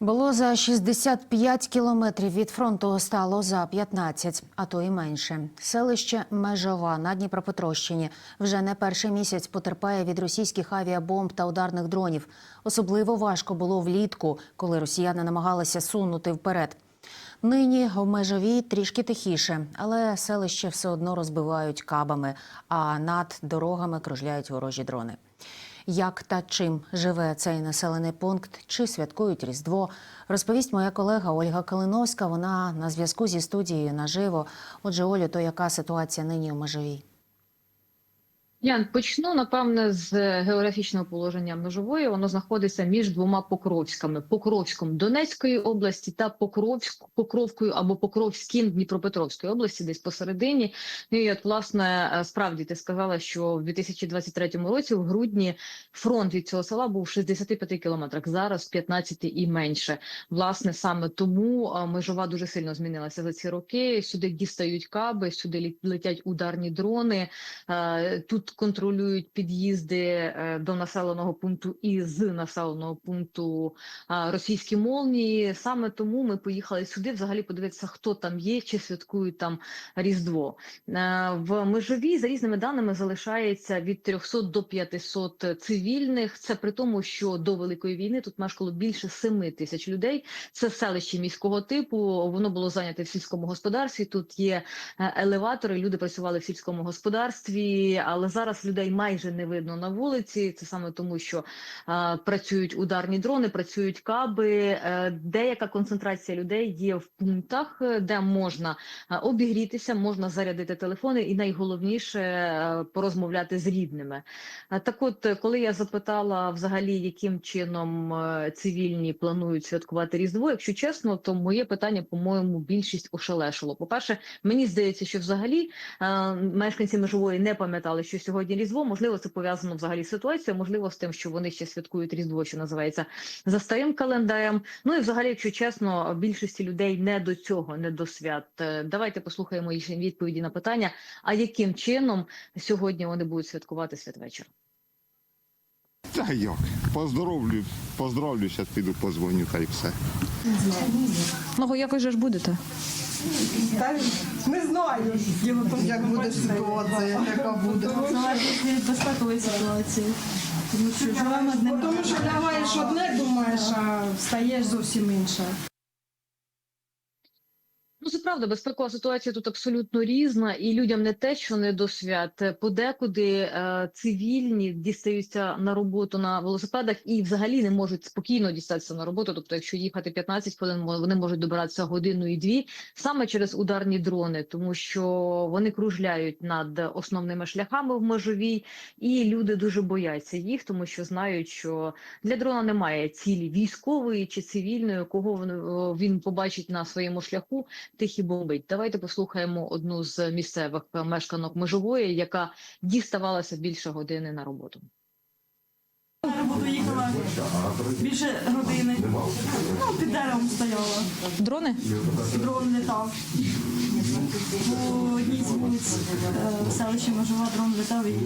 Було за 65 кілометрів від фронту, стало за 15, а то і менше. Селище Межова на Дніпропетровщині вже не перший місяць потерпає від російських авіабомб та ударних дронів. Особливо важко було влітку, коли росіяни намагалися сунути вперед. Нині в межовій трішки тихіше, але селище все одно розбивають кабами, а над дорогами кружляють ворожі дрони. Як та чим живе цей населений пункт, чи святкують Різдво, розповість моя колега Ольга Калиновська. Вона на зв'язку зі студією наживо. Отже, Олю, то яка ситуація нині у межовій? Ян, почну напевне з географічного положення межової. Воно знаходиться між двома Покровськами: Покровськом Донецької області та Покровськ, Покровкою або Покровським Дніпропетровської області, десь посередині. Ну і от власне е, справді ти сказала, що в 2023 році, в грудні, фронт від цього села був в 65 кілометрах. Зараз 15 і менше. Власне, саме тому е, межова дуже сильно змінилася за ці роки. Сюди дістають каби, сюди летять ударні дрони. Е, Тут контролюють під'їзди е, до населеного пункту і з населеного пункту російські молнії. Саме тому ми поїхали сюди взагалі подивитися, хто там є, чи святкують там Різдво. Е, В межовій за різними даними залишається від 300 до 500 цивільних. Це при тому, що до великої війни тут мешкало більше 7 тисяч людей. Це селище міського типу. Воно було зайняте в сільському господарстві. Тут є е, елеватори. Люди працювали в сільському господарстві, але зараз людей майже не видно на вулиці. Це саме тому, що е, працюють ударні дрони, працюють каби. Е, деяка концентрація людей є в пунктах, е, де можна е, обігрітися, можна зарядити телефони, і найголовніше е, порозмовляти з рідними. Е, Так, от, коли я запитала взагалі, яким чином е, цивільні планують святкувати Різдво, якщо чесно, то моє питання, по-моєму, більшість ошелешило. По перше, мені здається, що взагалі е, мешканці межової не пам'ятали, що сьогодні Різдво. Можливо, це пов'язано взагалі з ситуацією, можливо, з тим, що вони ще святкують Різдво, що називається за старим календарем. Ну і взагалі, якщо чесно, більшості людей не до цього, не до свят. Е, Давайте послухаємо їхні відповіді на питання. А яким чином сьогодні вони будуть святкувати святвечір? Та як? Поздоровлю, поздравлю, зараз піду позвоню та й все. Ну, як ви же ж будете? Та не знаю, як буде ситуація, яка буде. залежить від безпекової ситуації. Тому що живемо одним. Тому що лягаєш одне, думаєш, а встаєш зовсім інше. Правда, безпекова ситуація тут абсолютно різна, і людям не те, що не до свят. Подекуди е, цивільні дістаються на роботу на велосипедах і взагалі не можуть спокійно дістатися на роботу. Тобто, якщо їхати 15 хвилин, вони можуть добиратися годину і дві саме через ударні дрони, тому що вони кружляють над основними шляхами в межовій, і люди дуже бояться їх, тому що знають, що для дрона немає цілі військової чи цивільної, кого він побачить на своєму шляху тих і бомбить. Давайте послухаємо одну з місцевих мешканок межової, яка діставалася більше години на роботу. На роботу їхала більше години. Ну, під деревом стояла. Дрони? Дрон летав. По одній з вулиць е, в селищі Межова дрон летав і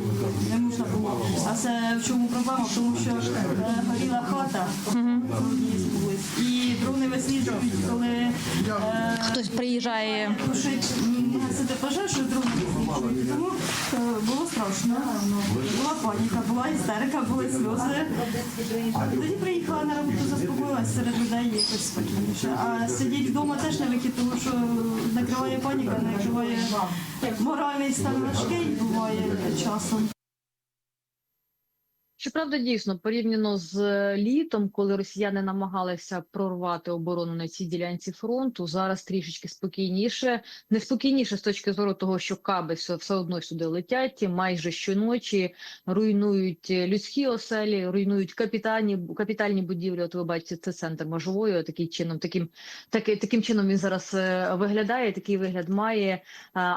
не можна було. А це в чому проблема? Тому що е, горіла хата по одній з вулиць. Дрони висвітлюють, коли е, Хтось приїжджає. тушить гасити пожежу, дрони висвітлюють. Тому е, було страшно. Була паніка, була істерика, були сльози. Тоді приїхала на роботу, заспокоїлася серед людей якось спокійніше. А сидіть вдома теж не вихід, тому що накриває паніка, накриває моральний стан важкий буває часом. Щоправда, дійсно, порівняно з е, літом, коли росіяни намагалися прорвати оборону на цій ділянці фронту, зараз трішечки спокійніше, неспокійніше з точки зору того, що каби все, одно сюди летять майже щоночі, руйнують е, людські оселі, руйнують капітальні капітальні будівлі. От ви бачите, це центр можової. Такий чином, таким таки, таким чином він зараз е, виглядає. Такий вигляд має.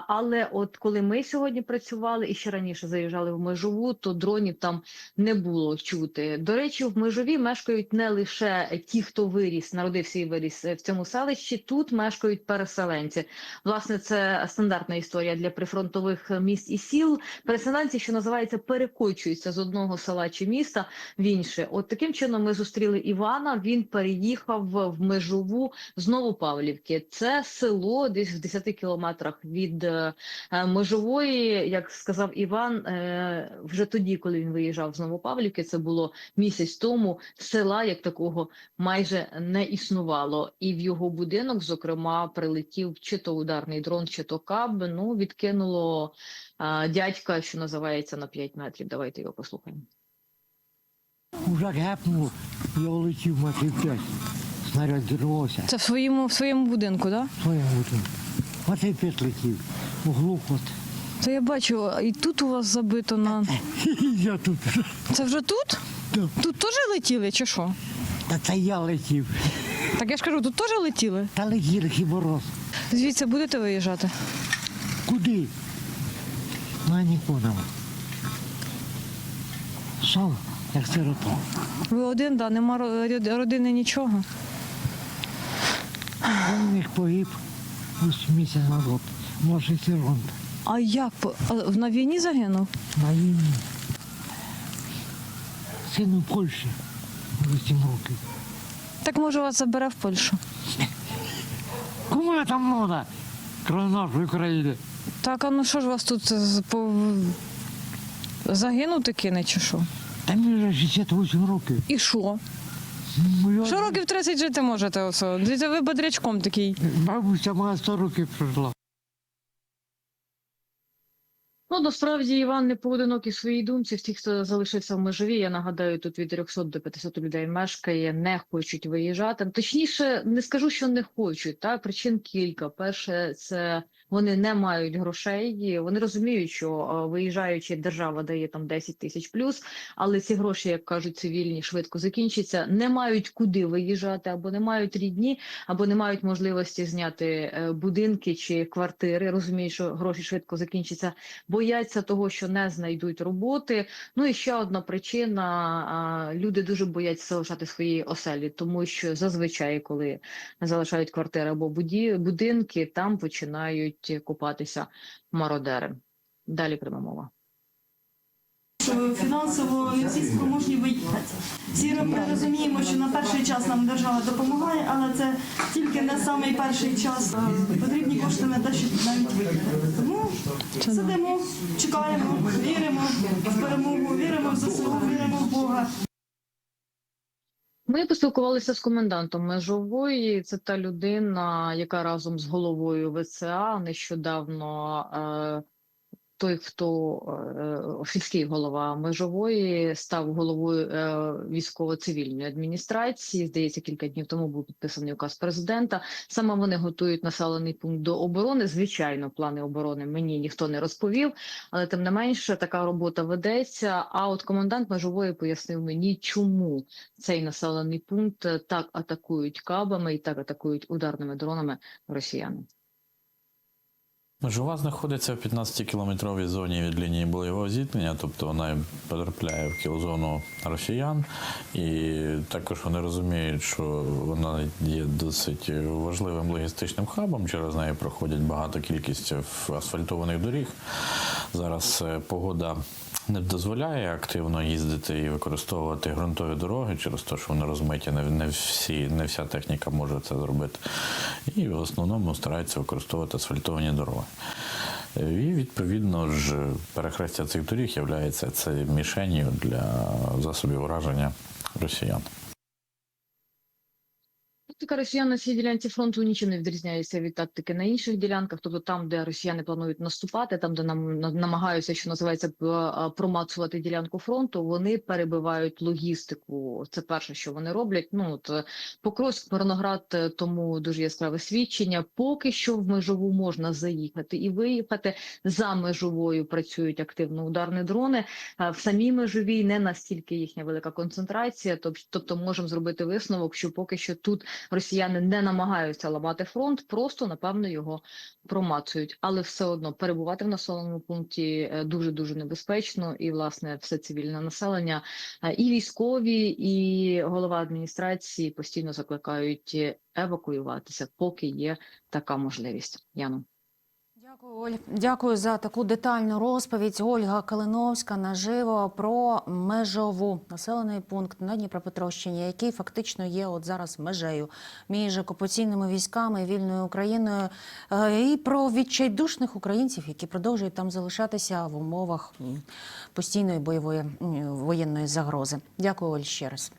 Але от коли ми сьогодні працювали і ще раніше заїжджали в межову, то дронів там не було чути. До речі, в межові мешкають не лише ті, хто виріс, народився і виріс в цьому селищі. Тут мешкають переселенці. Власне, це стандартна історія для прифронтових міст і сіл. Переселенці, що називається, перекочуються з одного села чи міста в інше. От таким чином ми зустріли Івана. Він переїхав в межову з Новопавлівки. Це село десь в 10 кілометрах від е, е, межової, як сказав Іван, е, вже тоді, коли він виїжджав з Новопавлівки, це було місяць тому. Села як такого майже не існувало, і в його будинок, зокрема, прилетів чи то ударний дрон, чи то каб. Ну відкинуло е, дядька, що називається на 5 метрів. Давайте його послухаємо. Уже гепнув, я улетів метрів п'ять. Снаряд зірвався Це в своєму в своєму будинку, так? в своєму тут. Метрів п'ять летів. Углу То я бачу, і тут у вас забито на. Я тут. Це вже тут? Да. Тут теж летіли, чи що? Та це я летів. Так я ж кажу, тут теж летіли. Та летіли хіба роз. Звідси будете виїжджати? Куди? Ну, нікуди. Сам, як сирота. Ви один, да, нема ро- родини нічого. Він них погиб ось місяць назад. Може, сержант А як? а На війні загинув? на війні. Син у Польщі. 8 років. Так може вас забере в Польщу. Кому там треба? Крім нашої України. Так, а ну що ж вас тут з- по... загинути кине чи що? Та мені вже 68 років. І що? Ну, я- Що років 30 жити можете? Оце? Ви бодрячком такий. Бабуся моя 100 років прожила. Ну, насправді Іван не поодинокий в своїй думці. Всі, хто залишився в межові, я нагадаю, тут від 300 до 500 людей мешкає, не хочуть виїжджати. Точніше, не скажу, що не хочуть. Та причин кілька. Перше, це вони не мають грошей. Вони розуміють, що е, виїжджаючи, держава дає там 10 тисяч плюс, але ці гроші, як кажуть, цивільні швидко закінчаться. Не мають куди виїжджати, або не мають рідні, або не мають можливості зняти е, будинки чи квартири. Розуміють, що гроші швидко закінчаться бояться того, що не знайдуть роботи. Ну і ще одна причина: люди дуже бояться залишати свої оселі, тому що зазвичай, коли залишають квартири або будинки, там починають купатися мародери. Далі пряма мова. фінансово не всі спроможні виїхати. Всі ми розуміємо, що на перший час нам держава допомагає, але це тільки не самий перший час. Е, Потрібні кошти на те, щоб навіть виїхати. Тому сидимо, чекаємо, віримо в перемогу, віримо в ЗСУ, віримо в Бога. Ми поспілкувалися з комендантом межової. Це та людина, яка разом з головою ВЦА нещодавно. Е, той, хто е, сільський голова межової, став головою е, військово-цивільної адміністрації. Здається, кілька днів тому був підписаний указ президента. Саме вони готують населений пункт до оборони. Звичайно, плани оборони мені ніхто не розповів, але тим не менше така робота ведеться. А от комендант межової пояснив мені, чому цей населений пункт е, так атакують кабами і так атакують ударними дронами росіяни. Межова знаходиться в 15-кілометровій зоні від лінії бойового зіткнення, тобто вона потрапляє в кілозону росіян, і також вони розуміють, що вона є досить важливим логістичним хабом. Через неї проходять багато кількість асфальтованих доріг. Зараз е, погода не дозволяє активно їздити і використовувати ґрунтові дороги через те, що вони розмиті. Не, всі, не вся техніка може це зробити. І в основному стараються використовувати асфальтовані дороги. І відповідно ж перехрестя цих доріг є це мішенью для засобів ураження росіян. Тактика росіян на цій ділянці фронту нічим не відрізняється від тактики на інших ділянках. Тобто там, де росіяни планують наступати, там де нам на- намагаються, що називається, промацувати ділянку фронту, вони перебивають логістику. Це перше, що вони роблять. Ну от Покровськ, Мирноград е, тому дуже яскраве свідчення. Поки що в межову можна заїхати і виїхати. За межовою працюють активно ударні дрони. В самій межовій не настільки їхня велика концентрація. тоб- Тобто можемо зробити висновок, що поки що тут росіяни не намагаються ламати фронт, просто напевно його промацують. Але все одно перебувати в населеному пункті дуже дуже небезпечно, і власне все цивільне населення, е, і військові, і голова адміністрації постійно закликають евакуюватися, поки є така можливість. Яно. Дякую, Оль. Дякую за таку детальну розповідь. Ольга Калиновська наживо про межову населений пункт на Дніпропетровщині, який фактично є от зараз межею між окупаційними військами вільною Україною, е, і про відчайдушних українців, які продовжують там залишатися в умовах постійної бойової воєнної загрози. Дякую, Оль, ще раз.